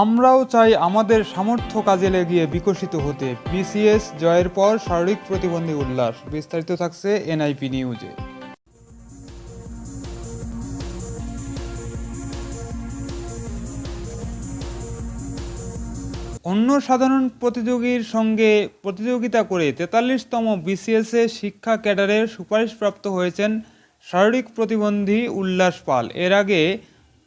আমরাও চাই আমাদের সামর্থ্য কাজে লাগিয়ে বিকশিত হতে। বিসিএস জয়ের পর শারীরিক প্রতিবন্ধী উল্লাস। বিস্তারিত থাকছে এনআইপি নিউজে। অন্য সাধারণ প্রতিযোগীর সঙ্গে প্রতিযোগিতা করে তেতাল্লিশতম বিসিএসএ শিক্ষা ক্যাডারের সুপারিশপ্রাপ্ত হয়েছেন শারীরিক প্রতিবন্ধী উল্লাস পাল। এর আগে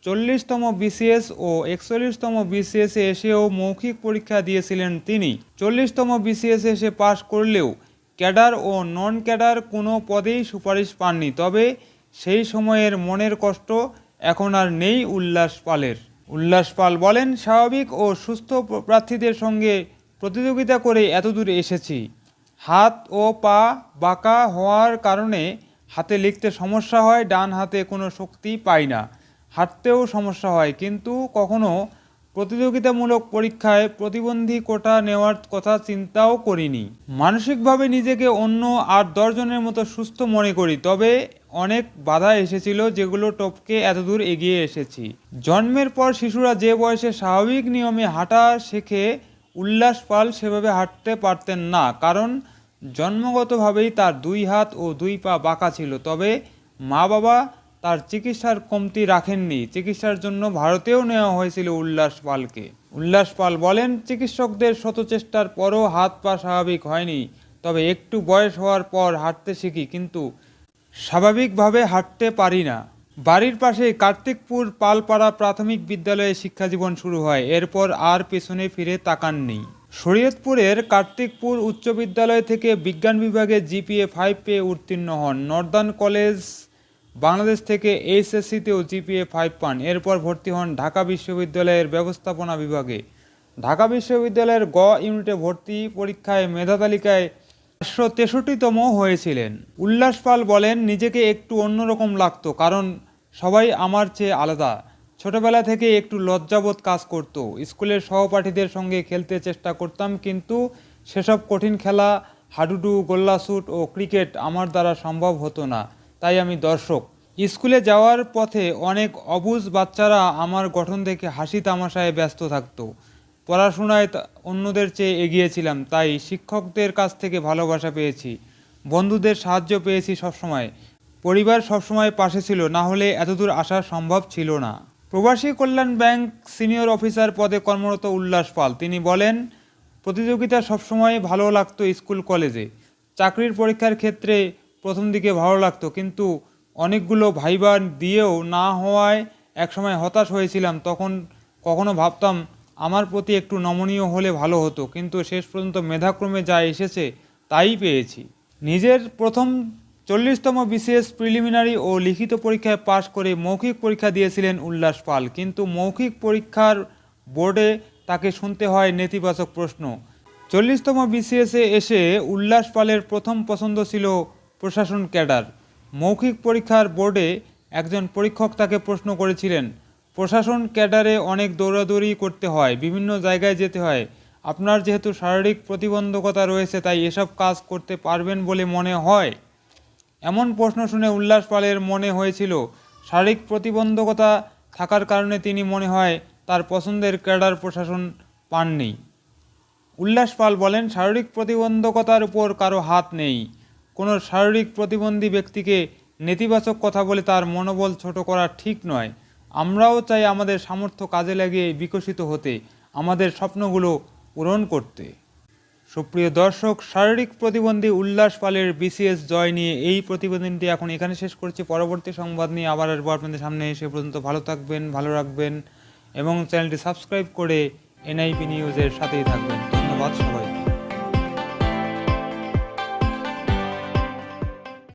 চল্লিশতম বিসিএস ও একচল্লিশতম বিসিএসে এসেও মৌখিক পরীক্ষা দিয়েছিলেন তিনি। চল্লিশতম বিসিএস এসে পাশ করলেও ক্যাডার ও নন ক্যাডার কোনো পদেই সুপারিশ পাননি। তবে সেই সময়ের মনের কষ্ট এখন আর নেই উল্লাস পালের। উল্লাস পাল বলেন, স্বাভাবিক ও সুস্থ প্রার্থীদের সঙ্গে প্রতিযোগিতা করে এতদূর এসেছি। হাত ও পা বাঁকা হওয়ার কারণে হাতে লিখতে সমস্যা হয়, ডান হাতে কোনো শক্তি পাই না। হাঁটতেও সমস্যা হয়। কিন্তু কখনো প্রতিযোগিতামূলক পরীক্ষায় প্রতিবন্ধী কোটা নেওয়ার কথা চিন্তাও করিনি। মানসিকভাবে নিজেকে অন্য আট দশজনের মতো সুস্থ মনে করি, তবে অনেক বাধা এসেছিল যেগুলো টপকে এতদূর এগিয়ে এসেছি। জন্মের পর শিশুরা যে বয়সে স্বাভাবিক নিয়মে হাঁটা শেখে, উল্লাস পাল সেভাবে হাঁটতে পারতেন না, কারণ জন্মগতভাবেই তার দুই হাত ও দুই পা বাঁকা ছিল। তবে মা বাবা তার চিকিৎসার কমতি রাখেননি। চিকিৎসার জন্য ভারতেও নেওয়া হয়েছিল উল্লাস পালকে। উল্লাস পাল বলেন, চিকিৎসকদের শত চেষ্টার পরও হাত পা স্বাভাবিক হয়নি। তবে একটু বয়স হওয়ার পর হাঁটতে শিখি, কিন্তু স্বাভাবিকভাবে হাঁটতে পারি না। বাড়ির পাশে কার্তিকপুর পালপাড়া প্রাথমিক বিদ্যালয়ে শিক্ষাজীবন শুরু হয়। এরপর আর পেছনে ফিরে তাকাননি। শরীয়তপুরের কার্তিকপুর উচ্চ বিদ্যালয় থেকে বিজ্ঞান বিভাগে জিপিএ ফাইভ পেয়ে উত্তীর্ণ হন। নর্দার্ন কলেজ বাংলাদেশ থেকে এইচএসসিতেও জিপিএ ফাইভ পান। এরপর ভর্তি হন ঢাকা বিশ্ববিদ্যালয়ের ব্যবস্থাপনা বিভাগে। ঢাকা বিশ্ববিদ্যালয়ের গ ইউনিটে ভর্তি পরীক্ষায় মেধা তালিকায় চারশো তেষট্টিতম হয়েছিলেন। উল্লাস পাল বলেন, নিজেকে একটু অন্যরকম লাগতো, কারণ সবাই আমার চেয়ে আলাদা। ছোটবেলা থেকে একটু লজ্জাবোধ কাজ করতো। স্কুলের সহপাঠীদের সঙ্গে খেলতে চেষ্টা করতাম, কিন্তু সেসব কঠিন খেলা, হাডুডু গোল্লা শুট ও ক্রিকেট আমার দ্বারা সম্ভব হতো না। তাই আমি দর্শক। স্কুলে যাওয়ার পথে অনেক অবুজ বাচ্চারা আমার গঠন দেখে হাসি তামাশায় ব্যস্ত থাকত। পড়াশোনায় অন্যদের চেয়ে এগিয়েছিলাম, তাই শিক্ষকদের কাছ থেকে ভালোবাসা পেয়েছি। বন্ধুদের সাহায্য পেয়েছি সবসময়। পরিবার সবসময় পাশে ছিল, না হলে এতদূর আসা সম্ভব ছিল না। প্রবাসী কল্যাণ ব্যাংক সিনিয়র অফিসার পদে কর্মরত উল্লাস পাল। তিনি বলেন, প্রতিযোগিতা সবসময় ভালো লাগতো স্কুল কলেজে। চাকরির পরীক্ষার ক্ষেত্রে প্রথম দিকে ভালো লাগতো, কিন্তু অনেকগুলো ভাইবা দিয়েও না হওয়ায় একসময় হতাশ হয়েছিলাম, তখন কখনো ভাবতাম আমার প্রতি একটু নমনীয় হলে ভালো হতো, কিন্তু শেষ পর্যন্ত মেধাক্রমে যা এসেছে তাই পেয়েছি। নিজের প্রথম চল্লিশতম বিসিএস প্রিলিমিনারি ও লিখিত পরীক্ষায় পাশ করে মৌখিক পরীক্ষা দিয়েছিলেন উল্লাস পাল, কিন্তু মৌখিক পরীক্ষার বোর্ডে তাকে শুনতে হয় নেতিবাচক প্রশ্ন। চল্লিশতম বিসিএসে এসে উল্লাস পালের প্রথম পছন্দ ছিল প্রশাসন ক্যাডার। মৌখিক পরীক্ষার বোর্ডে একজন পরীক্ষক তাকে প্রশ্ন করেছিলেন, প্রশাসন ক্যাডারে অনেক দৌড়াদৌড়ি করতে হয়, বিভিন্ন জায়গায় যেতে হয়। আপনার যেহেতু শারীরিক প্রতিবন্ধকতা রয়েছে, তাই এসব কাজ করতে পারবেন বলে মনে হয়? এমন প্রশ্ন শুনে উল্লাস পালের মনে হয়েছিল, শারীরিক প্রতিবন্ধকতা থাকার কারণে তিনি মনে হয় তার পছন্দের ক্যাডার প্রশাসন পাননি। উল্লাস পাল বলেন, শারীরিক প্রতিবন্ধকতার উপর কারও হাত নেই। কোনো শারীরিক প্রতিবন্ধী ব্যক্তিকে নেতিবাচক কথা বলে তার মনোবল ছোট করা ঠিক নয়। আমরাও চাই আমাদের সামর্থ্য কাজে লাগিয়ে বিকশিত হতে, আমাদের স্বপ্নগুলো পূরণ করতে। সুপ্রিয় দর্শক, শারীরিক প্রতিবন্ধী উল্লাস পালের বিসিএস জয় নিয়ে এই প্রতিবেদনটি এখন এখানে শেষ করছি। পরবর্তী সংবাদ নিয়ে আবার আসব আপনাদের সামনে। এসে পর্যন্ত ভালো থাকবেন, ভালো রাখবেন এবং চ্যানেলটি সাবস্ক্রাইব করে এনআইপি নিউজের সাথেই থাকবেন। ধন্যবাদ সবাইকে।